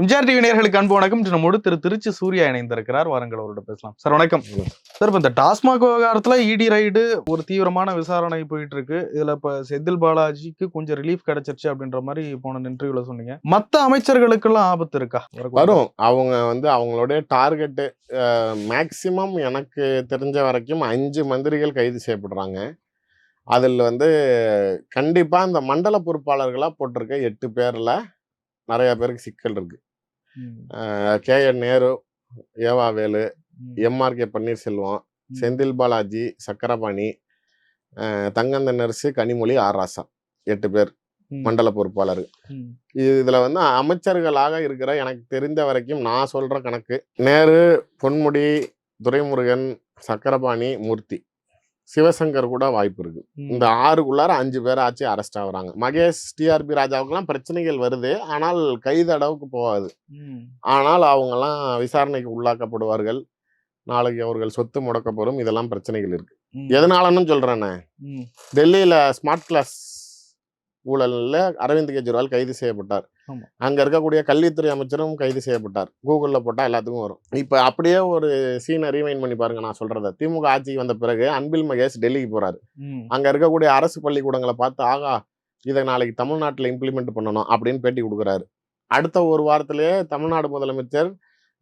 MGR TV நேர்களுக்கு அன்பு வணக்கம். இன்று நம்மோடு திரு திருச்சி சூர்யா இணைந்திருக்கிறார். வாருங்கள் அவரோட பேசலாம். சார் வணக்கம். சார் இப்போ இந்த டாஸ்மாக் விவகாரத்தில் இடி ரைடு ஒரு தீவிரமான விசாரணை போயிட்டு இருக்கு இதுல இப்போ செந்தில் பாலாஜிக்கு கொஞ்சம் ரிலீஃப் கிடைச்சிருச்சு அப்படின்ற மாதிரி போன இன்டர்வியூல சொன்னீங்க. மற்ற அமைச்சர்களுக்கெல்லாம் ஆபத்து இருக்கா? வரும். அவங்க வந்து அவங்களுடைய டார்கெட்டு மேக்சிமம் எனக்கு தெரிஞ்ச வரைக்கும் அஞ்சு மந்திரிகள் கைது செய்யப்படுறாங்க. அதில் வந்து கண்டிப்பாக இந்த மண்டல பொறுப்பாளர்களாக போட்டிருக்க எட்டு பேரில் நிறைய பேருக்கு சிக்கல் இருக்குது கே என் நேரு ஏவா வேலு ம், M R K Panneerselvam. Senthil Balaji Sakkarapani தங்கந்த நர்ஸு கனிமொழி ஆர் ராசா எட்டு பேர் மண்டல பொறுப்பாளர். இதுல வந்து அமைச்சர்களாக இருக்கிற எனக்கு தெரிந்த வரைக்கும் நான் சொல்ற கணக்கு நேரு பொன்முடி துரைமுருகன் சக்கரபாணி மூர்த்தி. சிவசங்கர் கூட வாய்ப்பு இருக்கு. இந்த ஆறுக்குள்ளார அஞ்சு பேர் ஆச்சு அரெஸ்ட் ஆகுறாங்க. மகேஷ் டிஆர்பி ராஜாவுக்கெல்லாம் பிரச்சனைகள் வருது. ஆனால் கைது அளவுக்கு போகாது. ஆனால் அவங்கெல்லாம் விசாரணைக்கு உள்ளாக்கப்படுவார்கள். நாளைக்கு அவர்கள் சொத்து முடக்கப்படும் இதெல்லாம் பிரச்சனைகள் இருக்கு. எதனாலன்னு சொல்றேனே. ம், டெல்லியில ஸ்மார்ட் கிளாஸ் ஊழல்ல அரவிந்த் கெஜ்ரிவால் கைது செய்யப்பட்டார். அங்க இருக்கக்கூடிய கல்வித்துறை அமைச்சரும் கைது செய்யப்பட்டார். கூகுள்ல போட்டா எல்லாத்துக்கும் வரும். இப்ப அப்படியே ஒரு சீனை ரீவைன் பண்ணி பாருங்க நான் சொல்றத. திமுக ஆட்சிக்கு வந்த பிறகு அன்பில் மகேஷ் டெல்லிக்கு போறாரு. அங்க இருக்கக்கூடிய அரசு பள்ளிக்கூடங்களை பார்த்து ஆகா இதை நாளைக்கு தமிழ்நாட்டில் இம்ப்ளிமெண்ட் பண்ணணும் அப்படின்னு பேட்டி கொடுக்குறாரு. அடுத்த ஒரு வாரத்திலேயே தமிழ்நாடு முதலமைச்சர்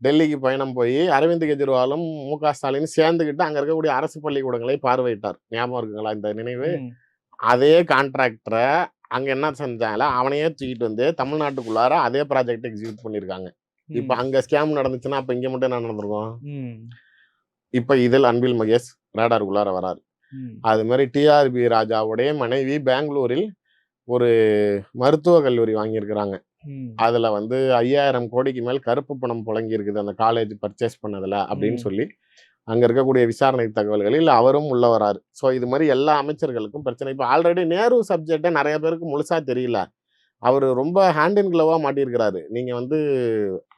டெல்லிக்கு பயணம் போய் அரவிந்த் கெஜ்ரிவாலும் மு க ஸ்டாலின் சேர்ந்துக்கிட்டு அங்க இருக்கக்கூடிய அரசு பள்ளிக்கூடங்களை பார்வையிட்டார். ஞாபகம் இருக்குங்களா இந்த நினைவு? அதே கான்ட்ராக்டரை அங்க என்ன செஞ்சாங்களோ அவனையே தூக்கிட்டு வந்து தமிழ்நாட்டுக்குள்ளார அதே ப்ராஜெக்ட் எக்ஸிக்யூட் பண்ணியிருக்காங்க இப்ப அங்க ஸ்கேம் நடந்துச்சுன்னா அப்ப இங்க மட்டும் என்ன நடந்திருக்கும்? இப்ப இதில் அன்பில் மகேஷ் ரேடாருக்குள்ளார வராரு. அது மாதிரி டிஆர்பி ராஜாவுடைய மனைவி பெங்களூரில் ஒரு மருத்துவ கல்லூரி வாங்கியிருக்கிறாங்க. அதுல வந்து ஐயாயிரம் கோடிக்கு மேல் கருப்பு பணம் புழங்கி இருக்குது அந்த காலேஜ் பர்ச்சேஸ் பண்ணதுல அப்படின்னு. சொல்லி அங்க இருக்கக்கூடிய விசாரணை தகவல்களில் அவரும் உள்ள வராரு ஸோ இது மாதிரி எல்லா அமைச்சர்களுக்கும் பிரச்சனை. இப்போ ஆல்ரெடி நேரு சப்ஜெக்டை நிறைய பேருக்கு முழுசா தெரியல. அவர் ரொம்ப ஹேண்ட் இன் கிளவா மாட்டியிருக்கிறாரு. நீங்க வந்து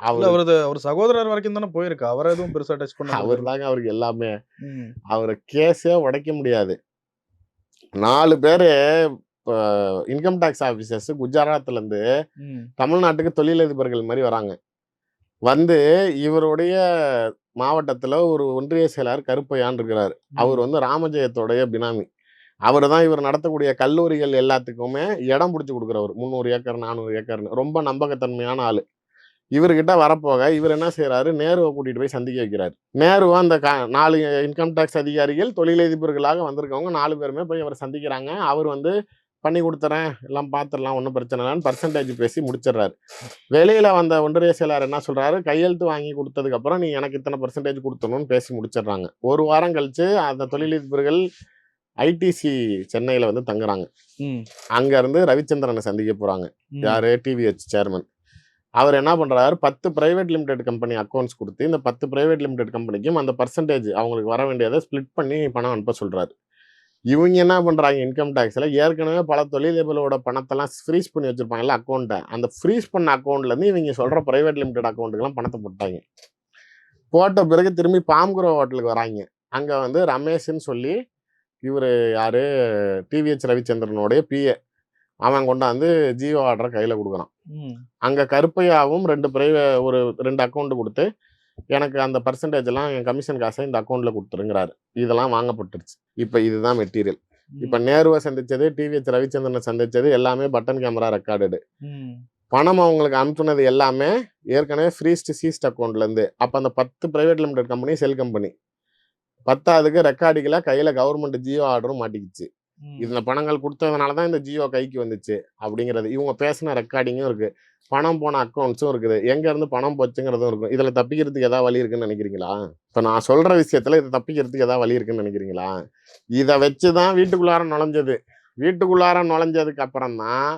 அவர் அவரது அவர் சகோதரர் வரைக்கும் தானே போயிருக்கு. அவர் எதுவும் பெருசா டச் பண்ண அவர் தாங்க அவருக்கு எல்லாமே. அவரை கேஸே உடைக்க முடியாது. நாலு பேர் இன்கம் டேக்ஸ் ஆஃபீஸர்ஸ் குஜராத்ல இருந்து ம், தமிழ்நாட்டுக்கு தொழிலதிபர்கள் மாதிரி வராங்க. வந்து இவருடைய மாவட்டத்துல ஒரு ஒன்றிய செயலாளர் கருப்பையான் இருக்கிறார். அவர் வந்து ராமஜெயத்தோடைய பினாமி. அவர் தான் இவர் நடத்தக்கூடிய கல்லூரிகள் எல்லாத்துக்குமே இடம் பிடிச்சி கொடுக்குறவர். முந்நூறு ஏக்கர் நானூறு ஏக்கர்னு ரொம்ப நம்பகத்தன்மையான ஆளு. இவர்கிட்ட வரப்போக இவர் என்ன செய்றாரு? நேருவை கூட்டிட்டு போய் சந்திக்க வைக்கிறார். நேருவா அந்த கா நாலு இன்கம் டேக்ஸ் அதிகாரிகள் தொழிலதிபர்களாக வந்திருக்கவங்க நாலு பேருமே போய் அவரை சந்திக்கிறாங்க. அவர் வந்து பண்ணி கொடுத்துறேன் எல்லாம் பார்த்துடலாம் ஒன்றும் பிரச்சனை இல்லைன்னு பர்சன்டேஜ் பேசி முடிச்சிடுறாரு. வெளியில வந்த ஒன்றிய செயலாளர் என்ன சொல்றாரு? கையெழுத்து வாங்கி கொடுத்ததுக்கு அப்புறம் நீ எனக்கு இத்தனை பர்சன்டேஜ் கொடுத்தணும்னு பேசி முடிச்சிடுறாங்க. ஒரு வாரம் கழிச்சு அந்த தொழிலதிபர்கள் ஐடிசி சென்னையில வந்து தங்குறாங்க. ம், அங்க இருந்து ரவிச்சந்திரனை சந்திக்க போறாங்க. ம், யாரு? டிவிஹெச் சேர்மன் அவர் என்ன பண்றாரு? பத்து பிரைவேட் லிமிடெட் கம்பெனி அக்கௌண்ட்ஸ் கொடுத்து இந்த பத்து பிரைவேட் லிமிடெட் கம்பெனிக்கும் அந்த பர்சன்டேஜ் அவங்களுக்கு வர வேண்டியதை ஸ்ப்ளிட் பண்ணி பணம் அனுப்ப சொல்றாரு. இவங்க என்ன பண்றாங்க இன்கம் டேக்ஸ்ல ஏற்கனவே பல தொழிலதிபர்களோட பணத்தெல்லாம் ஃப்ரீஸ் பண்ணி வச்சிருப்பாங்கல்ல அக்கௌண்ட்டை அந்த ஃப்ரீஸ் பண்ண அக்கௌண்ட்ல இருந்து இவங்க சொல்ற பிரைவேட் லிமிடெட் அக்கௌண்ட்டுக்கெல்லாம் பணத்தை போட்டாங்க. போட்ட பிறகு திரும்பி பாம்குரோ ஹோட்டலுக்கு வராங்க. அங்க வந்து ரமேஷ்னு சொல்லி இவர் யாரு? டிவிஹெச் ரவிச்சந்திரனுடைய பிஏ அவன் கொண்டாந்து ஜியோ ஆர்டரை கையில் கொடுக்குறான். அங்கே கருப்பையாவும் ரெண்டு பிரைவே ஒரு ரெண்டு அக்கௌண்ட் கொடுத்து எனக்கு அந்த பர்சன்டேஜ் எல்லாம் என் கமிஷன் காசை இந்த அக்கௌண்ட்ல கொடுத்துருங்கிறாரு. இதெல்லாம் வாங்கப்பட்டுருச்சு. இப்போ இதுதான் மெட்டீரியல் இப்போ நேருவை சந்திச்சது டிவிஹெச் ரவிச்சந்திரனை சந்திச்சது எல்லாமே பட்டன் கேமரா ரெக்கார்டடு ம், பணம் அவங்களுக்கு அனுப்புனது எல்லாமே ஏற்கனவே ஃப்ரீஸ்ட் சீஸ்ட் அக்கௌண்ட்லேருந்து அப்போ அந்த பத்து private limited company shell company பத்தாவதுக்கு ரெக்கார்டிக்கல கையில் கவர்மெண்ட் ஜியோ ஆர்டரும் மாட்டிக்கிச்சு. இதுல பணங்கள் கொடுத்ததுனால தான் இந்த ஜியோ கைக்கு வந்துச்சு அப்படிங்கிறது. இவங்க பேசின ரெக்கார்டிங்கும் இருக்கு. பணம் போன அக்கௌண்ட்ஸும் இருக்குது. எங்க இருந்து பணம் போச்சுங்கிறதும் இருக்கும். இதுல தப்பிக்கிறதுக்கு ஏதாவது வழி இருக்குன்னு நினைக்கிறீங்களா? இப்ப நான் சொல்ற விஷயத்துல இதை தப்பிக்கிறதுக்கு ஏதாவது வழி இருக்குன்னு நினைக்கிறீங்களா? இதை வச்சுதான் வீட்டுக்குள்ளார நுழைஞ்சது. வீட்டுக்குள்ளார நுழைஞ்சதுக்கு அப்புறம் தான்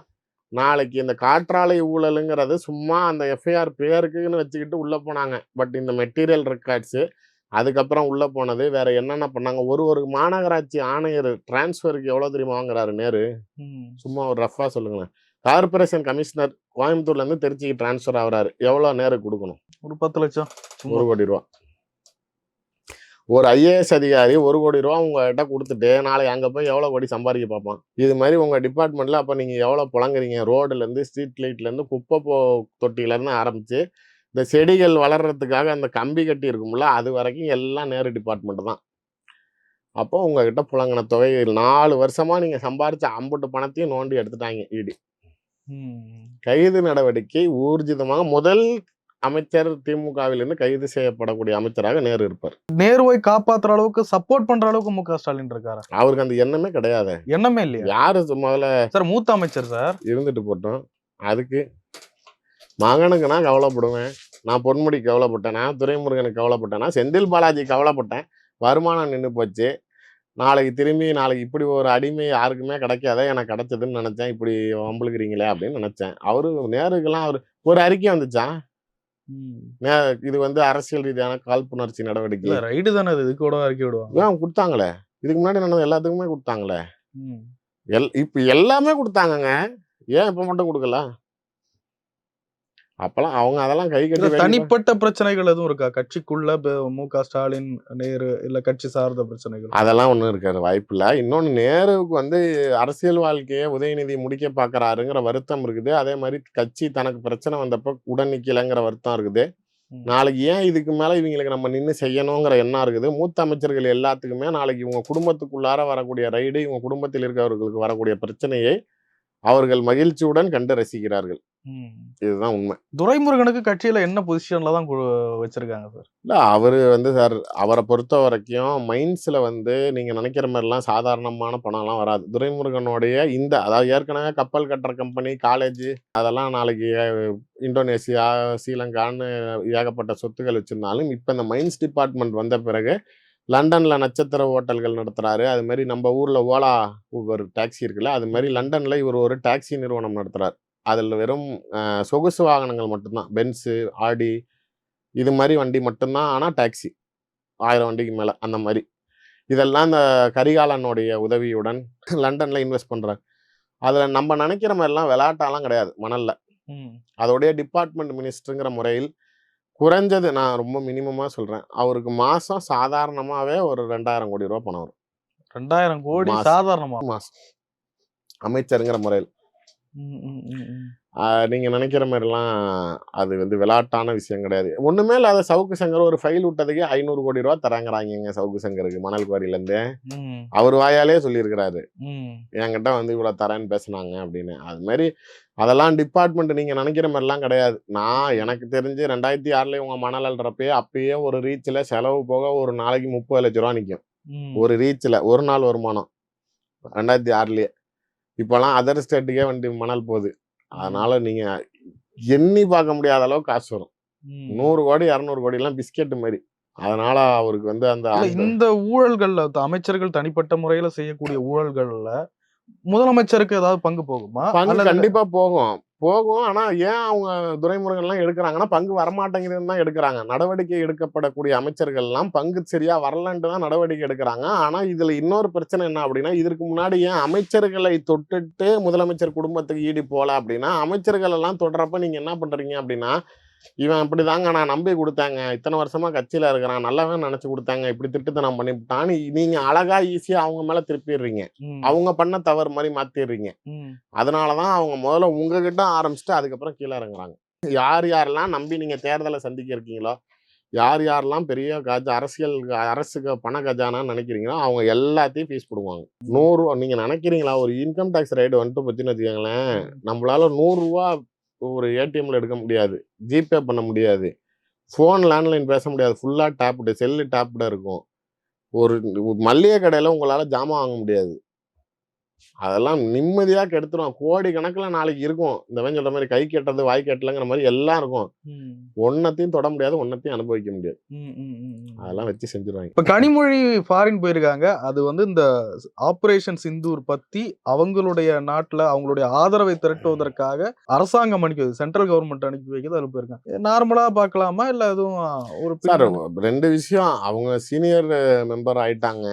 நாளைக்கு இந்த காற்றாலை ஊழலுங்கிறது சும்மா அந்த எஃப்ஐஆர் பேருக்குன்னு வச்சுக்கிட்டு உள்ளே போனாங்க. பட் இந்த மெட்டீரியல் ரெக்கார்ட்ஸு அதுக்கப்புறம் உள்ள போனது. வேற என்னென்ன பண்ணாங்க? ஒரு ஒரு மாநகராட்சி ஆணையர் டிரான்ஸ்ஃபருக்கு எவ்வளவு தெரியுமா வாங்குறாரு நேரு? சும்மா ஒரு ரஃபா சொல்லுங்களேன். கார்பரேஷன் கமிஷனர் கோயம்புத்தூர்ல இருந்து திருச்சிக்கு டிரான்ஸ்ஃபர் ஆகுறாரு. எவ்வளவு நேரம் கொடுக்கணும்? ஒரு பத்து லட்சம். ஒரு கோடி ரூபா. ஒரு ஐஏஎஸ் அதிகாரி ஒரு கோடி ரூபா உங்ககிட்ட கொடுத்துட்டு நாளைக்கு அங்கே போய் எவ்வளோ கோடி சம்பாதிக்க பார்ப்பான்? இது மாதிரி உங்கள் டிபார்ட்மெண்ட்டில் அப்போ நீங்கள் எவ்வளோ புழங்குறீங்க? ரோடுலேருந்து ஸ்ட்ரீட் லைட்லேருந்து குப்பை போ தொட்டிலேருந்து ஆரம்பித்து இந்த செடிகள் வளர்கிறதுக்காக அந்த கம்பி கட்டி இருக்கும்ல அது வரைக்கும் எல்லாம் நேரு டிபார்ட்மெண்ட் தான். அப்போ உங்ககிட்ட புழங்கின தொகை நாலு வருஷமாக நீங்கள் சம்பாரிச்ச அம்புட்டு பணத்தையும் நோண்டி எடுத்துட்டாங்க இடி. ம். கைது நடவடிக்கை ஊர்ஜிதமாக முதல் அமைச்சர் திமுகவிலிருந்து கைது செய்யப்படக்கூடிய அமைச்சராக நேரு இருப்பார். நேருவை காப்பாத்துற அளவுக்கு சப்போர்ட் பண்ற அளவுக்கு மு க ஸ்டாலின் இருக்காரா? அவருக்கு அந்த எண்ணமே கிடையாது. எண்ணமே இல்லையா? யாரு முதல்ல சார் மூத்த அமைச்சர் சார். இருந்துட்டு போட்டோம். அதுக்கு மகனுக்கு நான் கவலைப்படுவேன். நான் பொன்முடி கவலைப்பட்டேனா துரைமுருகனுக்கு கவலைப்பட்டேனா செந்தில் பாலாஜி கவலைப்பட்டேன். வருமானம் நின்று போச்சு. நாளைக்கு திரும்பி நாளைக்கு இப்படி ஒரு அடிமை யாருக்குமே கிடைக்காத எனக்கு கிடைச்சதுன்னு நினைச்சேன். இப்படி வம்பளுக்குறீங்களே அப்படின்னு நினைச்சேன். அவரு நேருக்கெல்லாம் அவர் ஒரு அறிக்கை வந்துச்சா? நே- இது வந்து அரசியல் ரீதியான காழ்ப்புணர்ச்சி நடவடிக்கை. ரைடு தானே இது கூட அறிக்கை விடுவாங்க. கொடுத்தாங்களே? இதுக்கு முன்னாடி நடந்த எல்லாத்துக்குமே கொடுத்தாங்களே. எல் இப்ப எல்லாமே கொடுத்தாங்கங்க. ஏன் இப்ப மட்டும் கொடுக்கல? அப்பெல்லாம் அவங்க அதெல்லாம் கை கட்டி தனிப்பட்ட பிரச்சனைகள் எதுவும் இருக்கா? கட்சிக்குள்ள மு க ஸ்டாலின் நேரு இல்ல கட்சி சார்ந்த பிரச்சனைகள். அதெல்லாம் ஒன்றும் இருக்காது வாய்ப்பு இல்லை. இன்னொன்று நேருவுக்கு வந்து அரசியல் வாழ்க்கையை உதயநிதி முடிக்க பார்க்கறாருங்கிற வருத்தம் இருக்குது. அதே மாதிரி கட்சி தனக்கு பிரச்சனை வந்தப்போ உடன் நிக்கலைங்கிற வருத்தம் இருக்குது. நாளைக்கு ஏன் இதுக்கு மேலே இவங்களுக்கு நம்ம நின்று செய்யணுங்கிற எண்ணம் இருக்குது. மூத்த அமைச்சர்கள் எல்லாத்துக்குமே நாளைக்கு இவங்க குடும்பத்துக்குள்ளார வரக்கூடிய ரைடு இவங்க குடும்பத்தில் இருக்கிறவர்களுக்கு வரக்கூடிய பிரச்சனையை அவர்கள் மகிழ்ச்சியுடன் கண்டு ரசிக்கிறார்கள். இதுதான் உண்மை. துரைமுருகனுக்கு கட்சியில என்ன பொசிஷன்ல தான் வச்சிருக்காங்க சார்? இல்ல அவரு வந்து சார் அவரை பொறுத்த வரைக்கும் மைண்ட்ஸ்ல வந்து நீங்க நினைக்கிற மாதிரிலாம் சாதாரணமான பணம்லாம் வராது. துரைமுருகனுடைய இந்த அதாவது ஏற்கனவே கப்பல் கட்டுற கம்பெனி காலேஜ் அதெல்லாம் நாளைக்கு இந்தோனேசியா ஸ்ரீலங்கான்னு ஏகப்பட்ட சொத்துக்கள் வச்சிருந்தாலும் இப்போ இந்த மைன்ஸ் டிபார்ட்மெண்ட் வந்த பிறகு லண்டன்ல நட்சத்திர ஹோட்டல்கள் நடத்துறாரு. அது மாதிரி நம்ம ஊர்ல ஓலா ஒரு டாக்ஸி இருக்குல்ல அது மாதிரி லண்டன்ல இவர் ஒரு டாக்ஸி நிறுவனம் நடத்துறாரு. அதில் வெறும் சொகுசு வாகனங்கள் மட்டும்தான். பென்ஸு ஆடி இது மாதிரி வண்டி மட்டும்தான். ஆனால் டாக்ஸி. ஆயிரம் வண்டிக்கு மேலே அந்த மாதிரி. இதெல்லாம் இந்த கரிகாலனுடைய உதவியுடன் லண்டனில் இன்வெஸ்ட் பண்ணுறாரு அதில் நம்ம நினைக்கிற மாதிரிலாம் விளையாட்டாலாம் கிடையாது மணல்ல. அதோடைய டிபார்ட்மெண்ட் மினிஸ்டருங்கிற முறையில் குறைஞ்சது நான் ரொம்ப மினிமமாக சொல்கிறேன் அவருக்கு மாதம் சாதாரணமாகவே ஒரு ரெண்டாயிரம் கோடி ரூபா பணம் வரும். ரெண்டாயிரம் கோடி மாசம். சாதாரணமா? மாதம் அமைச்சருங்கிற முறையில். நீங்க நினைக்கிற மாதிரிலாம் அது வந்து விளையாட்டான விஷயம் கிடையாது. ஒண்ணுமே இல்லாத சவுக்கு சங்கர் ஒரு ஃபைல் விட்டதுக்கே ஐநூறு கோடி ரூபா தராங்கிறாங்க சவுக்கு சங்கருக்கு மணல் குவாரியில இருந்து ம், அவர் வாயாலே சொல்லியிருக்கிறாரு. என்கிட்ட வந்து இவ்வளவு தரேன்னு பேசுனாங்க அப்படின்னு. அது மாதிரி அதெல்லாம் டிபார்ட்மெண்ட் நீங்க நினைக்கிற மாதிரிலாம் கிடையாது. நான் எனக்கு தெரிஞ்சு ரெண்டாயிரத்தி ஆறுல உங்க மணல் அல்றப்பயே அப்பயே ஒரு ரீச்ல செலவு போக ஒரு நாளைக்கு முப்பது லட்ச ரூபா நிற்கும். ஒரு ரீச்ல ஒரு நாள் வருமானம். ரெண்டாயிரத்தி ஆறுலயே. இப்போலாம் அதர் ஸ்டேட்டுக்கே வண்டி மணல் போகுது. அதனால நீங்க எண்ணி பார்க்க முடியாத அளவுக்கு காசு வரும். நூறு கோடி இரநூறு கோடி எல்லாம் பிஸ்கெட் மாதிரி அதனால அவருக்கு வந்து அந்த இந்த ஊழல்கள்ல அமைச்சர்கள் தனிப்பட்ட முறையில செய்யக்கூடிய ஊழல்கள்ல முதலமைச்சருக்கு ஏதாவது பங்கு போகுமா? பங்கு கண்டிப்பா போகும். போகும். ஆனால் ஏன் அவங்க துரைமுருகன் எடுக்கிறாங்கன்னா பங்கு வரமாட்டேங்குதுன்னு தான் எடுக்கிறாங்க. நடவடிக்கை எடுக்கப்படக்கூடிய அமைச்சர்கள்லாம் பங்கு சரியா வரலன்ட்டு தான் நடவடிக்கை எடுக்கிறாங்க. ஆனால் இதில் இன்னொரு பிரச்சனை என்ன அப்படின்னா இதற்கு முன்னாடி ஏன் அமைச்சர்களை தொட்டுட்டு முதலமைச்சர் குடும்பத்துக்கு ஈடு போகல அப்படின்னா அமைச்சர்கள் எல்லாம் தொடரப்ப நீங்கள் என்ன பண்ணுறீங்க அப்படின்னா இவன் இப்படிதாங்க நான் நம்பி கொடுத்தாங்க. இத்தனை வருஷமா கட்சியில இருக்கிறான். நல்லவன் நினைச்சு கொடுத்தாங்க. இப்படி திட்டுத்தனம் பண்ணிவிட்டான்னு நீங்க அழகா ஈஸியா அவங்க மேல திருப்பிடுறீங்க. அவங்க பண்ண தவறு மாதிரி மாத்திடுறீங்க. ம், அதனால தான் அவங்க முதல்ல உங்ககிட்ட ஆரம்பிச்சுட்டு அதுக்கப்புறம் கீழே இறங்குறாங்க. யார் யாரெல்லாம் நம்பி நீங்கள் தேர்தலை சந்திக்க இருக்கீங்களோ யார் யாரெல்லாம் பெரிய கஜ அரசியல் அரசுக்கு பண கஜானான்னு நினைக்கிறீங்களோ அவங்க எல்லாத்தையும் ஃபீஸ் போடுவாங்க. நூறு நீங்கள் நினைக்கிறீங்களா? ஒரு இன்கம் டேக்ஸ் ரைடு வந்துட்டு பற்றின்னு வச்சுக்கோங்களேன். நம்மளால நூறுரூவா ஒரு ஏடிஎம்ல எடுக்க முடியாது. ஜிபே பண்ண முடியாது. ஃபோன் லேண்ட்லைன் பேச முடியாது. ஃபுல்லாக டேப்டு செல்லு டேப்டாக இருக்கும். ஒரு மல்லிகை கடையில் உங்களால் ஜாமான் வாங்க முடியாது. அதெல்லாம் நிம்மதியாக கெடுத்துரும். கோடி கணக்கில் நாளைக்கு இருக்கும். இந்த மாதிரி சொல்ற மாதிரி கை கெட்டது வாய் கெட்டலங்கிற மாதிரி எல்லாம் இருக்கும். ஒன்னத்தையும் தொட முடியாது ஒன்னத்தையும் அனுபவிக்க முடியாது. அதெல்லாம் வச்சு செஞ்சுருவாங்க. இப்ப கனிமொழி ஃபாரின் போயிருக்காங்க. அது வந்து இந்த ஆபரேஷன் சிந்தூர் பத்தி அவங்களுடைய நாட்டுல அவங்களுடைய ஆதரவை திரட்டுவதற்காக அரசாங்கம் அனுப்பி வைக்குது. சென்ட்ரல் கவர்மெண்ட் அனுப்பி வைக்கிறது அதுல போயிருக்காங்க. நார்மலா பார்க்கலாமா? இல்ல எதுவும் ஒரு ரெண்டு விஷயம். அவங்க சீனியர் மெம்பர் ஆயிட்டாங்க.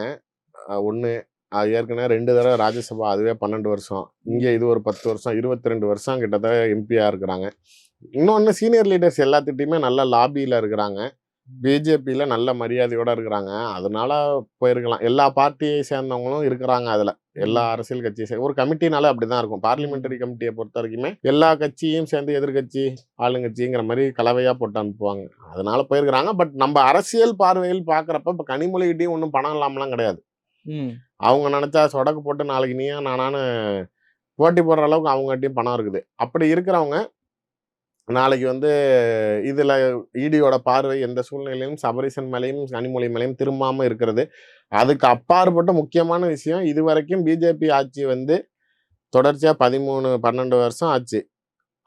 ஒன்று ஏற்கனவே ரெண்டு தடவை ராஜ்யசபா அதுவே பன்னெண்டு வருஷம். இங்கே இது ஒரு பத்து வருஷம் இருபத்தி ரெண்டு வருஷம் கிட்டத்தட்ட எம்பியாக இருக்கிறாங்க. இன்னொன்று சீனியர் லீடர்ஸ் எல்லாத்துட்டையுமே நல்ல லாபியில் இருக்கிறாங்க. பிஜேபியில நல்ல மரியாதையோட இருக்கிறாங்க. அதனால போயிருக்கலாம். எல்லா பார்ட்டியை சேர்ந்தவங்களும் இருக்கிறாங்க அதுல. எல்லா அரசியல் கட்சியை சே- ஒரு கமிட்டினால அப்படிதான் இருக்கும். பார்லிமெண்டரி கமிட்டியை பொறுத்த வரைக்குமே எல்லா கட்சியும் சேர்ந்து எதிர்கட்சி ஆளுங்கட்சிங்கிற மாதிரி கலவையா போட்டு அனுப்புவாங்க. அதனால போயிருக்கிறாங்க. பட் நம்ம அரசியல் பார்வையில் பாக்குறப்ப இப்ப கனிமொழிகிட்டையும் ஒன்றும் பணம் இல்லாமலாம் கிடையாது. அவங்க நினைச்சா சொடக்கு போட்டு நாளைக்கு நீயா நானான்னு போட்டி போடுற அளவுக்கு அவங்ககிட்டயும் பணம் இருக்குது. அப்படி இருக்கிறவங்க நாளைக்கு வந்து இதில் ஈடியோட பார்வை எந்த சூழ்நிலையிலும் சபரிசன் மேலையும் கனிமொழி மேலையும் திரும்பாமல் இருக்கிறது. அதுக்கு அப்பாற்பட்ட முக்கியமான விஷயம் இது வரைக்கும் பிஜேபி ஆட்சி வந்து தொடர்ச்சியாக பதிமூணு பன்னெண்டு வருஷம் ஆச்சு.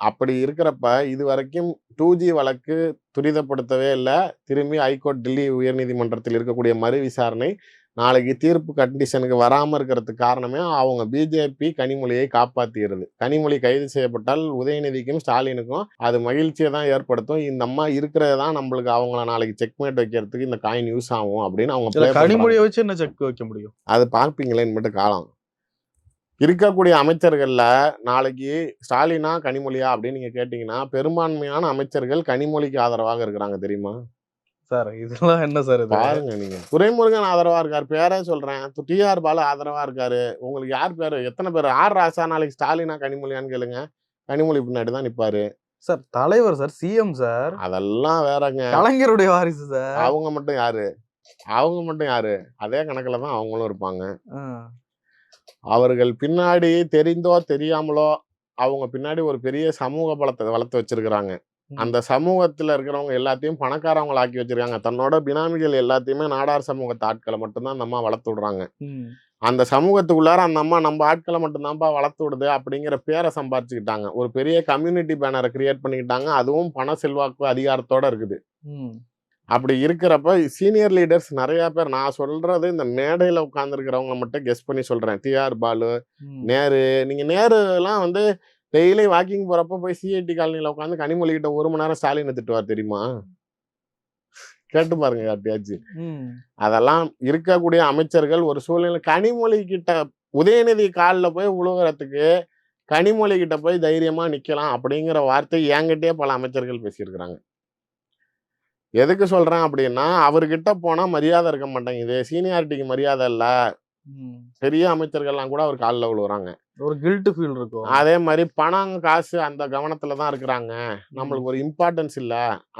அப்படி இருக்கிறப்ப இது வரைக்கும் டூ ஜி வழக்கு துரிதப்படுத்தவே இல்லை. திரும்பி ஹைகோர்ட் டெல்லி உயர்நீதிமன்றத்தில் இருக்கக்கூடிய மறு விசாரணை நாளைக்கு தீர்ப்பு கண்டிஷனுக்கு வராம இருக்கிறதுக்கு காரணமே அவங்க பிஜேபி கனிமொழியை காப்பாத்திடுது. கனிமொழி கைது செய்யப்பட்டால் உதயநிதிக்கும் ஸ்டாலினுக்கும் அது மகிழ்ச்சியை தான் ஏற்படுத்தும். இந்த அம்மா இருக்கிறது தான் நம்மளுக்கு அவங்கள நாளைக்கு செக்மேட் வைக்கிறதுக்கு இந்த காயின் யூஸ் ஆகும் அப்படின்னு அவங்க. கனிமொழியை வச்சு என்ன செக் வைக்க முடியும்? அது பார்ப்பீங்களேன்னு மட்டும் காலம். இருக்கக்கூடிய அமைச்சர்கள்ல நாளைக்கு ஸ்டாலினா கனிமொழியா அப்படின்னு நீங்க கேட்டீங்கன்னா பெரும்பான்மையான அமைச்சர்கள் கனிமொழிக்கு ஆதரவாக இருக்கிறாங்க தெரியுமா? சார் இதெல்லாம் என்ன சார் இது? பாருங்க நீங்க. துரைமுருகன் ஆதரவா இருக்காரு பேரே சொல்றேன். டிஆர் பாலு ஆதரவா இருக்காரு. உங்களுக்கு யார் பேரு? எத்தனை பேர்? ஆர் ராசா நாளைக்கு ஸ்டாலினா கனிமொழியான்னு கேளுங்க. கனிமொழி பின்னாடி தான் நிப்பாரு. சார் தலைவர் சார் சிஎம் சார். அதெல்லாம் வேறங்க. கலைஞருடைய வாரிசு சார். அவங்க மட்டும் யாரு? அவங்க மட்டும் யாரு? அதே கணக்குல தான் அவங்களும் இருப்பாங்க. அவர்கள் பின்னாடி தெரிந்தோ தெரியாமலோ அவங்க பின்னாடி ஒரு பெரிய சமூக பலத்தை வளர்த்து வச்சிருக்கிறாங்க. அந்த சமூகத்துல இருக்கிறவங்க எல்லாத்தையும் பணக்காரவங்கள ஆக்கி வச்சிருக்காங்க. தன்னோட பினாமிகள் எல்லாத்தையுமே நாடார் சமூகத்து ஆட்களை மட்டும்தான் அந்த அம்மா வளர்த்து விடுறாங்க. அந்த சமூகத்துக்குள்ளார அந்த அம்மா நம்ம ஆட்களை மட்டும்தான்ப்பா வளர்த்து விடுது அப்படிங்கிற பேரை சம்பாரிச்சுக்கிட்டாங்க. ஒரு பெரிய கம்யூனிட்டி பேனரை கிரியேட் பண்ணிக்கிட்டாங்க. அதுவும் பண செல்வாக்கு அதிகாரத்தோட இருக்குது. அப்படி இருக்கிறப்ப சீனியர் லீடர்ஸ் நிறைய பேர் நான் சொல்றது இந்த மேடையில உட்கார்ந்துருக்கிறவங்க மட்டும் கெஸ் பண்ணி சொல்றேன். டிஆர் பாலு. நேரு நீங்க நேருலாம் வந்து டெய்லி வாக்கிங் போறப்ப போய் சிஐடி காலனில உட்காந்து கனிமொழி கிட்ட ஒரு மணி நேரம் ஸ்டாலினை திட்டுவார் தெரியுமா கேட்டு பாருங்க யார்ட்டையாச்சும். அதெல்லாம் இருக்கக்கூடிய அமைச்சர்கள் ஒரு சூழ்நிலை கனிமொழி கிட்ட உதயநிதி காலில் போய் உழுவுறதுக்கு கனிமொழி கிட்ட போய் தைரியமா நிக்கலாம் அப்படிங்கிற வார்த்தை என்கிட்டயே பல அமைச்சர்கள் பேசியிருக்கிறாங்க எதுக்கு சொல்றேன் அப்படின்னா அவர்கிட்ட போனா மரியாதை இருக்க மாட்டேங்குது சீனியாரிட்டிக்கு மரியாதை இல்ல. பெரிய அமைச்சர்கள்லாம் கூட அவர் காலில் விழுவுறாங்க. ஒரு கில்ட் ஃபீல் இருக்கும். அதே மாதிரி பணம் காசு அந்த கவனத்துல தான் இருக்கிறாங்க. நம்மளுக்கு ஒரு இம்பார்ட்டன்ஸ் இல்ல.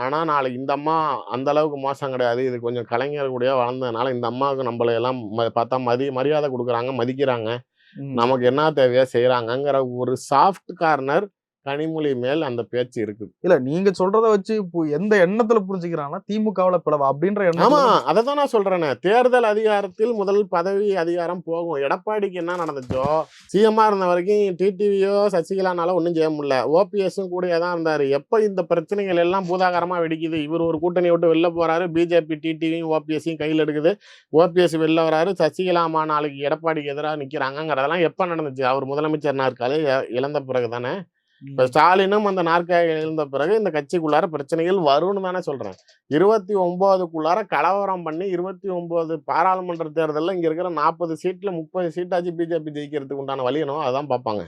ஆனா நாளைக்கு இந்த அம்மா அந்த அளவுக்கு மோசம் கிடையாது. இது கொஞ்சம் கலைஞர் கூடயே வளர்ந்ததுனால இந்த அம்மாவுக்கு நம்மள எல்லாம் பார்த்தா மதி மரியாதை கொடுக்குறாங்க மதிக்கிறாங்க. நமக்கு என்ன தேவையோ செய்யறாங்கங்கிற ஒரு சாஃப்ட் கார்னர் கனிமொழி மேல் அந்த பேச்சு இருக்கு இல்ல நீங்க சொல்றத வச்சு இப்போ எந்த எண்ணத்துல புரிஞ்சுக்கிறாங்கன்னா திமுகவுல பிளவா அப்படின்ற ஆமா எண்ணம் அதை தான் நான் சொல்றேனே. தேர்தல் அதிகாரத்தில் முதல் பதவி அதிகாரம் போகும். எடப்பாடிக்கு என்ன நடந்துச்சோ? சிஎம்ஆ இருந்த வரைக்கும் டிடிவியோ சசிகலானால ஒன்றும் செய்ய முடியல. ஓபிஎஸும் கூடயே தான் இருந்தாரு. எப்போ இந்த பிரச்சனைகள் எல்லாம் பூதாகரமா வெடிக்குது? இவர் ஒரு கூட்டணி விட்டு வெளில போறாரு. பிஜேபி டிடிவியும் ஓபிஎஸ்ஸையும் கையில் எடுக்குது. ஓபிஎஸ் வெளில வராரு. சசிகலா அம்மா நாளைக்கு எடப்பாடிக்கு எதிராக நிக்கிறாங்கங்கிறதெல்லாம் எப்போ நடந்துச்சு? அவர் முதலமைச்சர் நாற்காலி இ- இழந்த பிறகு தானே இப்ப ஸ்டாலினும் அந்த நாற்காலி எழுந்த பிறகு இந்த கட்சிக்குள்ளார பிரச்சனைகள் வரும்னு தானே சொல்றேன். இருபத்தி ஒன்பதுக்குள்ளார கலவரம் பண்ணி இருபத்தி ஒன்பது பாராளுமன்ற தேர்தலில் இங்க இருக்கிற நாற்பது சீட்ல முப்பது சீட்டாச்சு பிஜேபி ஜெயிக்கிறதுக்கு உண்டான வழியனோ அதான் பார்ப்பாங்க.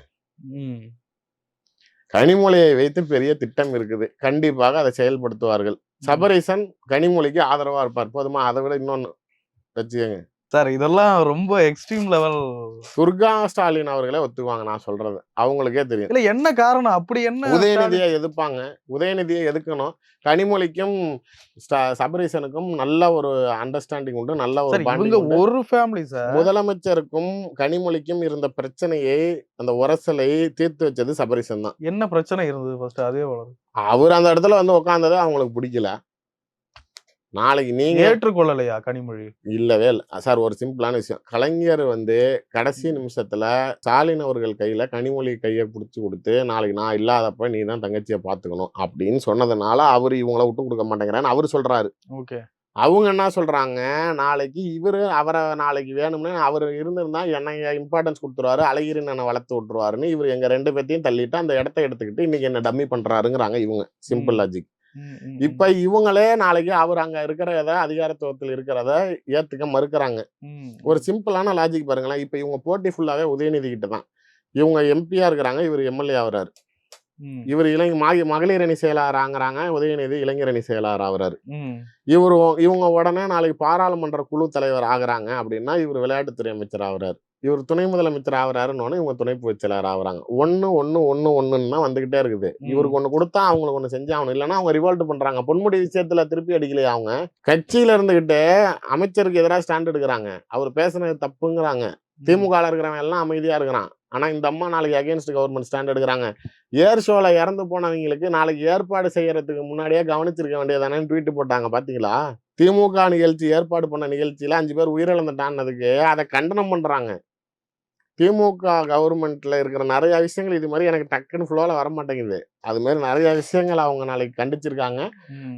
கனிமொழியை வைத்து பெரிய திட்டம் இருக்குது. கண்டிப்பாக அதை செயல்படுத்துவார்கள். சபரீசன் கனிமொழிக்கு ஆதரவா இருப்பார். போதுமா? அதை விட இன்னொன்னு வச்சுக்கோங்க. சார் இதெல்லாம் ரொம்ப எக்ஸ்ட்ரீம் லெவல் துர்கா ஸ்டாலின் அவர்களே ஒத்துக்குவாங்க நான் சொல்றது. அவங்களுக்கே தெரியும். இல்ல என்ன காரணம்? அப்படி என்ன உதயநிதியை எதிர்ப்பாங்க. உதயநிதியை எதுக்கணும் கனிமொழிக்கும் சபரீசனுக்கும் நல்ல ஒரு அண்டர்ஸ்டாண்டிங் உண்டு நல்ல ஒரு ஒரு ஃபேமிலி சார். முதலமைச்சருக்கும் கனிமொழிக்கும் இருந்த பிரச்சனையை அந்த உரசலை தீர்த்து வச்சது சபரீசன் தான். என்ன பிரச்சனை இருந்தது ஃபர்ஸ்ட் அதே அவர் அந்த இடத்துல வந்து உட்காந்தது அவங்களுக்கு பிடிக்கல. நாளைக்கு நீங்க ஏற்றுக்கொள்ளலையா கனிமொழி? இல்லவே இல்லை. சார் ஒரு சிம்பிளான விஷயம். கலைஞர் வந்து கடைசி நிமிஷத்துல ஸ்டாலின் அவர்கள் கையில கனிமொழி கையை பிடிச்சி கொடுத்து நாளைக்கு நான் இல்லாதப்ப நீ தான் தங்கச்சியை பார்த்துக்கணும் அப்படின்னு சொன்னதுனால அவர் இவங்கள விட்டு கொடுக்க மாட்டேங்கிறான்னு அவர் சொல்றாரு. ஓகே. அவங்க என்ன சொல்றாங்க? நாளைக்கு இவர் அவரை நாளைக்கு வேணும்னு அவர் இருந்திருந்தா என்னை இம்பார்ட்டன்ஸ் கொடுத்துருவாரு அழகிரின் என்னை வளர்த்து விட்டுருவாருன்னு இவர் எங்க ரெண்டு பேர்த்தையும் தள்ளிட்டு அந்த இடத்த எடுத்துக்கிட்டு இன்னைக்கு என்ன டம்மி பண்றாருங்கிறாங்க இவங்க. சிம்பிள். லாஜிக் இப்ப இவங்களே நாளைக்கு அவர் அங்க இருக்கிறத அதிகாரத்துவத்தில் இருக்கிறத ஏத்துக்க மறுக்கிறாங்க. ஒரு சிம்பிளான லாஜிக் பாருங்களேன். இப்ப இவங்க போட்டி ஃபுல்லாவே உதயநிதி கிட்ட தான். இவங்க எம்பியா இருக்கிறாங்க இவர் எம்எல்ஏ ஆகுறாரு. இவர் இளைஞ மக- மகளிர் அணி செயலாளராங்கிறாங்க உதயநிதி இளைஞர் அணி செயலாளர் ஆகுறாரு. இவர் இவங்க உடனே நாளைக்கு பாராளுமன்ற குழு தலைவர் ஆகுறாங்க அப்படின்னா இவர் விளையாட்டுத்துறை அமைச்சர் ஆகுறாரு. இவர் துணை முதலமைச்சர் ஆகுறாருன்னு இவங்க துணை பொதுச் செயலாளர் ஆகுறாங்க. ஒண்ணு ஒண்ணு ஒண்ணுன்னு தான் வந்துகிட்டே இருக்குது. இவருக்கு ஒண்ணு கொடுத்தா அவங்களுக்கு ஒண்ணு செஞ்சாகணும். இல்லைன்னா அவங்க ரிவால்ட் பண்றாங்க. பொன்முடி விஷயத்துல திருப்பி அடிக்கலையே அவங்க? கட்சியில இருந்துகிட்டு அமைச்சருக்கு எதிராக ஸ்டாண்ட் எடுக்கிறாங்க. அவர் பேசுனது தப்புங்கிறாங்க. திமுக ல இருக்கிறவன் எல்லாம் அமைதியா இருக்கிறான். ஆனா இந்த அம்மா நாளைக்கு அகைன்ஸ்ட் கவர்மெண்ட் ஸ்டாண்ட் எடுக்கிறாங்க. ஏர் ஷோல இறந்து போனவங்களுக்கு நாளைக்கு ஏற்பாடு செய்யறதுக்கு முன்னாடியே கவனிச்சிருக்க வேண்டியதானே ட்வீட் போட்டாங்க. பாத்தீங்களா? திமுக நிகழ்ச்சி ஏற்பாடு பண்ண நிகழ்ச்சியில அஞ்சு பேர் உயிரிழந்துட்டான்னதுக்கு அதை கண்டனம் பண்றாங்க. திமுக கவர்மெண்ட்ல இருக்கிற நிறைய விஷயங்கள் இது மாதிரி எனக்கு டக்குன்னு ஃப்ளோல வர மாட்டேங்குது அது மாதிரி நிறைய விஷயங்கள் அவங்க நாளைக்கு கண்டிச்சிருக்காங்க.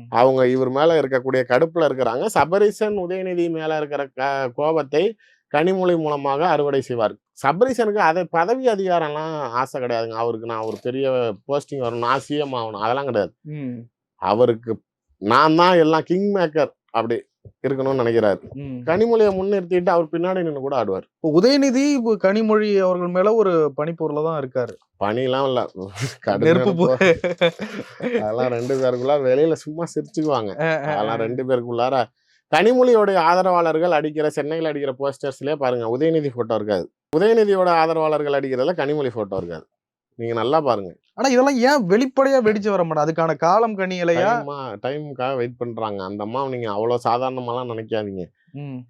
அவங்க இவர் மேல இருக்கக்கூடிய கடுப்புல இருக்கிறாங்க. சபரீசன் உதயநிதி மேல இருக்கிற க- கோபத்தை கனிமொழி மூலமாக அறுவடை செய்வார். சபரீசனுக்கு அதை பதவி அதிகாரம்லாம் ஆசை கிடையாதுங்க. அவருக்கு நான் ஒரு பெரிய போஸ்டிங் வரணும் நான் சிஎம் ஆகணும். அதெல்லாம் கிடையாது. அவருக்கு நான் தான் எல்லாம் கிங் மேக்கர் அப்படி. இருக்கணும்னு நினைக்கிறாரு. கனிமொழியை முன்னிறுத்திட்டு அவர் பின்னாடி நின்று கூட ஆடுவார். இப்போ உதயநிதி இப்போ கனிமொழி அவர்கள் மேல ஒரு பனிப்பொருளா தான் இருக்காரு. பணிலாம் இல்ல. நெருப்பு அதெல்லாம் ரெண்டு பேருக்குள்ள வெளியில சும்மா சிரிச்சுக்குவாங்க. அதெல்லாம் ரெண்டு பேருக்குள்ளார கனிமொழியோடைய ஆதரவாளர்கள் அடிக்கிற சென்னையில் அடிக்கிற போஸ்டர்ஸ்லயே பாருங்க உதயநிதி போட்டோ இருக்காது. உதயநிதியோட ஆதரவாளர்கள் அடிக்கிறதுல கனிமொழி போட்டோ இருக்காது. நீங்க நல்லா பாருங்க. ஆனா இதெல்லாம் ஏன் வெளிப்படையா வெடிச்சு வர மாட்டேன் அதுக்கான காலம் கனியலையா டைமா டைமுக்காக வெயிட் பண்றாங்க. அந்த அம்மா நீங்க அவ்வளவு சாதாரணமாலாம் நினைக்காதீங்க.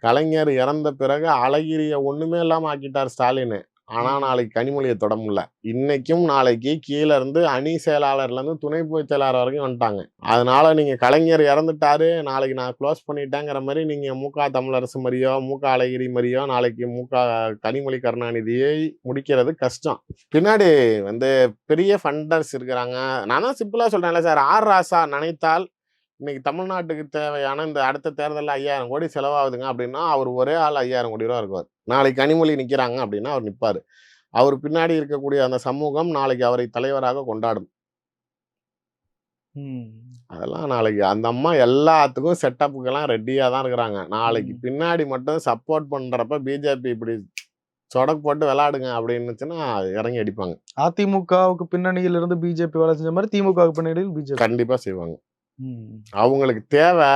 கலைஞர் இறந்த பிறகு அழகிரிய ஒண்ணுமே இல்லாம ஆக்கிட்டார் ஸ்டாலின். ஆனா நாளைக்கு கனிமொழியை தொட முடியல. இன்னைக்கும் நாளைக்கு கீழ இருந்து அணி செயலாளர்ல இருந்து துணை பொதுச் செயலாளர் வரைக்கும் வந்துட்டாங்க. அதனால நீங்க கலைஞர் இறந்துட்டாரு. நாளைக்கு நான் க்ளோஸ் பண்ணிட்டேங்கிற மாதிரி நீங்க முக தமிழரசு மாதிரியோ முக அழகிரி மாதிரியோ நாளைக்கு முக கனிமொழி கருணாநிதியை முடிக்கிறது கஷ்டம். பின்னாடி வந்து பெரிய ஃபண்டர்ஸ் இருக்கிறாங்க. நான் தான் சிம்பிளா சொல்றேன்ல சார். ஆர். ராசா நினைத்தால் இன்னைக்கு தமிழ்நாட்டுக்கு தேவையான இந்த அடுத்த தேர்தலில் ஐயாயிரம் கோடி செலவாகுதுங்க அப்படின்னா அவர் ஒரே ஆள் ஐயாயிரம் கோடி ரூபா இருக்குவார். நாளைக்கு கனிமொழி நிற்கிறாங்க அப்படின்னா அவர் நிற்பார் அவர் பின்னாடி இருக்கக்கூடிய அந்த சமூகம் நாளைக்கு அவரை தலைவராக கொண்டாடும். அதெல்லாம் நாளைக்கு அந்த அம்மா எல்லாத்துக்கும் செட்டப்புக்கெல்லாம் ரெடியாக தான் இருக்கிறாங்க. நாளைக்கு. பின்னாடி மட்டும் சப்போர்ட் பண்ணுறப்ப பிஜேபி இப்படி சொடக்கு போட்டு விளாடுங்க அப்படின்னுச்சுன்னா இறங்கி அடிப்பாங்க. அதிமுகவுக்கு பின்னணியில் இருந்து பிஜேபி வேலை செஞ்ச மாதிரி திமுகவுக்கு பின்னணியில் பிஜேபி. கண்டிப்பாக செய்வாங்க. அவங்களுக்கு தேவை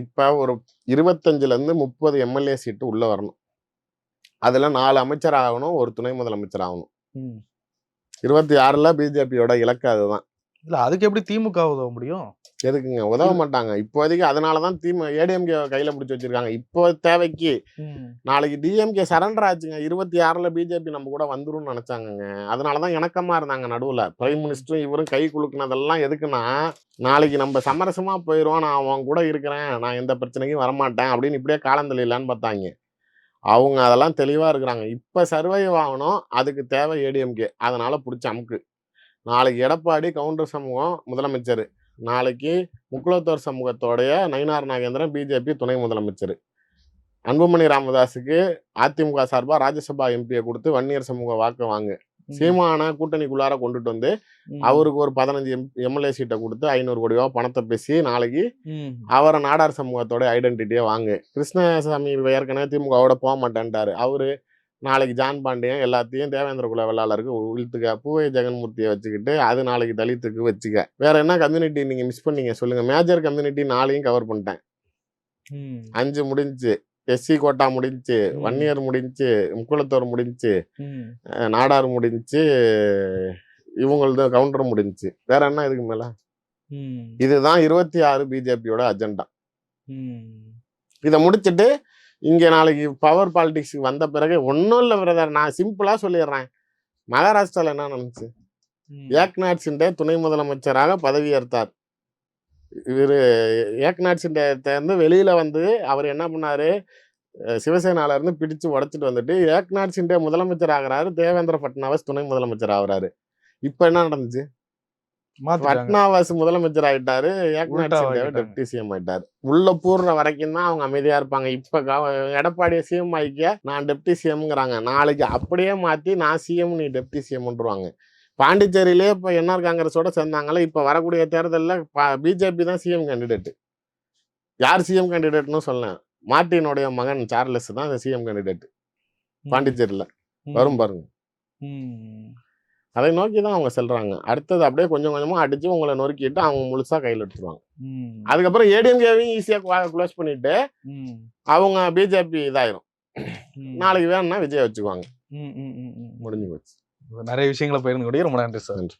இப்போ ஒரு இருபத்தஞ்சுல இருந்து முப்பது எம்எல்ஏ சீட்டு உள்ள வரணும். அதுல நாலு அமைச்சர் ஆகணும் ஒரு துணை முதலமைச்சர் ஆகணும். இருபத்தி ஆறுல பிஜேபியோட இலக்கு அதுதான். இல்ல அதுக்கு எப்படி திமுக உதவ முடியும்? எதுக்குங்க? உதவ மாட்டாங்க. இப்போதைக்கு அதனாலதான் திமு ஏடிஎம்கே கையில பிடிச்சி வச்சிருக்காங்க. இப்போ தேவைக்கு நாளைக்கு டிஎம்கே சரண்டர் ஆச்சுங்க. இருபத்தி ஆறுல பிஜேபி நம்ம கூட வந்துரும்னு நினைச்சாங்கங்க. அதனாலதான் இணக்கமா இருந்தாங்க நடுவுல. பிரைம் மினிஸ்டரும் இவரும் கை குலுக்குனதெல்லாம் எதுக்குன்னா நாளைக்கு நம்ம சமரசமா போயிடுவோம் நான் அவன் கூட இருக்கிறேன். நான் எந்த பிரச்சனைக்கும் வரமாட்டேன் அப்படின்னு இப்படியே காலந்தள்ளிடலான்னு பார்த்தாங்க. அவங்க அதெல்லாம் தெளிவா இருக்கிறாங்க. இப்ப சர்வைவ் ஆகணும். அதுக்கு தேவை ஏடிஎம்கே. அதனால பிடிச்ச அமுக்கு. நாளைக்கு எடப்பாடி கவுண்டர் சமூகம் முதலமைச்சர். நாளைக்கு முக்குலத்தோர் சமூகத்தோடைய நயினார் நாகேந்திரன் பிஜேபி துணை முதலமைச்சர். அன்புமணி ராமதாஸுக்கு அதிமுக சார்பா ராஜ்யசபா எம்பியை கொடுத்து வன்னியர் சமூக வாக்கு வாங்கு. சீமான கூட்டணிக்குள்ளார கொண்டுட்டு வந்து அவருக்கு ஒரு பதினஞ்சு எம் எம்எல்ஏ சீட்டை கொடுத்து ஐநூறு கோடி ரூபா பணத்தை பேசி நாளைக்கு அவரை நாடார் சமூகத்தோட ஐடென்டிட்டியை வாங்கு. கிருஷ்ணசாமி ஏற்கனவே திமுகவோட போக மாட்டேன்ட்டாரு. அவரு நாளைக்கு ஜான் பாண்டியன் எல்லாத்தையும் தேவேந்திர குல வெள்ளாளருக்கு இழுத்துக்க பூவை ஜெகன்மூர்த்தியை வச்சுக்கிட்டு அது நாளைக்கு தலித்துக்கு வச்சுக்க. வேற என்ன கம்யூனிட்டி நீங்க மிஸ் பண்ணீங்க? சொல்லுங்க. மேஜர் கம்யூனிட்டி நாளையும் கவர் பண்ணிட்டேன். அஞ்சு முடிஞ்சுச்சு எஸ்சி கோட்டா முடிஞ்சுச்சு ம். வன்னியர் முடிஞ்சுச்சு முக்குளத்தோர் முடிஞ்சுச்சு அஹ் நாடார் முடிஞ்சுச்சு இவங்களது கவுண்டர் முடிஞ்சுச்சு வேற என்ன இதுக்கு மேல? இதுதான் இருபத்தி ஆறு பிஜேபியோட அஜெண்டா இதை முடிச்சிட்டு இங்க நாளைக்கு பவர் பாலிடிக்ஸ்க்கு வந்த பிறகு ஒன்றும் இல்லை பிரதர் நான் சிம்பிளா சொல்லிடுறேன். மகாராஷ்டிரால என்ன நடந்துச்சு? ஏக்நாத் சிண்டே துணை முதலமைச்சராக பதவியேற்றார். இவர் ஏக்நாத் சிண்டே இருந்து வெளியில வந்து அவர் என்ன பண்ணாரு? இருந்து பிடிச்சு உடைச்சிட்டு வந்துட்டு ஏக்நாத் சிண்டே முதலமைச்சர் ஆகுறாரு. தேவேந்திர பட்னாவிஸ் துணை முதலமைச்சர் ஆகுறாரு. இப்ப என்ன நடந்துச்சு? பட்னாவாஸ் முதலமைச்சர் ஆயிட்டாரு. டெப்டி சிஎம் ஆயிட்டாரு. உள்ள பூர்ற வரைக்கும் தான் அவங்க அமைதியா இருப்பாங்க. இப்ப எடப்பாடியை சிஎம் ஆயிக்க நான் டெப்டி சிஎம்ங்கிறாங்க. நாளைக்கு அப்படியே மாத்தி நான் சிஎம் நீ டெப்டி சிஎம்ன்றுவாங்க. பாண்டிச்சேரியிலே இப்ப என்ஆர் காங்கிரஸோட சேர்ந்தாங்கல்ல இப்ப வரக்கூடிய தேர்தலில் பிஜேபி தான் சிஎம் கேண்டிடேட் யார் சிஎம் கேண்டிடேட்னு சொல்லலாம் மார்ட்டினுடைய மகன் சார்லஸ் தான் சிஎம் கேண்டிடேட் பாண்டிச்சேரியில. வரும் பாருங்க. அதை நோக்கி தான் அவங்க செல்றாங்க. அடுத்தது அப்படியே கொஞ்சம் கொஞ்சமா அடிச்சு உங்களை நொறுக்கிட்டு அவங்க முழுசா கையில் எடுத்துருவாங்க. அதுக்கப்புறம் ஏடிஎம்கேவையும் ஈஸியாக க்ளோஸ் பண்ணிட்டு அவங்க பிஜேபி இதாயிரும். நாளைக்கு வேணும்னா விஜய் வச்சுக்குவாங்க. முடிஞ்சு போச்சு. நிறைய விஷயங்களை பகிர்ந்து கூடிய ரொம்ப நன்றி சார். நன்றி.